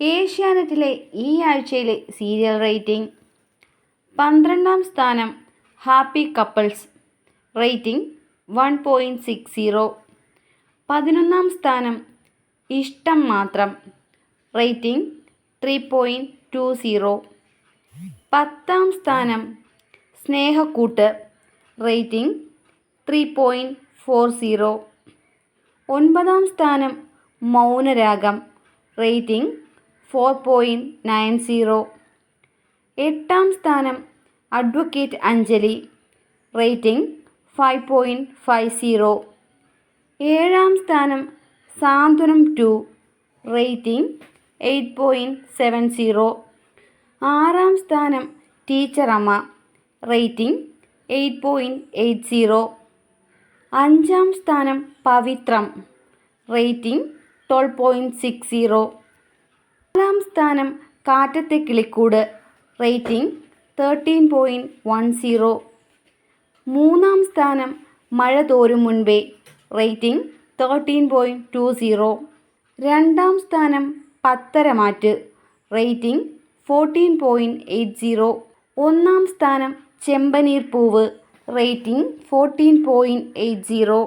ഏഷ്യാനെറ്റിലെ ഈ ആഴ്ചയിലെ സീരിയൽ റേറ്റിംഗ്. പന്ത്രണ്ടാം സ്ഥാനം happy couples. Rating one point six zero. പതിനൊന്നാം സ്ഥാനം Ishtam Mathram. Rating three point two zero. പത്താം സ്ഥാനം Snehakkoottu. Rating three point four zero. ഒൻപതാം സ്ഥാനം Mounaragam. Rating four point nine zero. എട്ടാം സ്ഥാനം advocate Anjali. Rating five point five zero. ഏഴാം സ്ഥാനം Santhwanam two. Rating eight point seven zero. ആറാം സ്ഥാനം Teacheramma rating eight point eight zero. അഞ്ചാം സ്ഥാനം Pavithram. Rating twelve point six zero. നാലാം സ്ഥാനം Kattathe Kilikkoodu. Rating thirteen point one zero. മൂന്നാം സ്ഥാനം Mazha Thorum Munpe. Rating thirteen point two zero. രണ്ടാം സ്ഥാനം Pathramattu rating fourteen point eight zero. ഒന്നാം സ്ഥാനം Chembaneer Poovu rating fourteen point eight zero.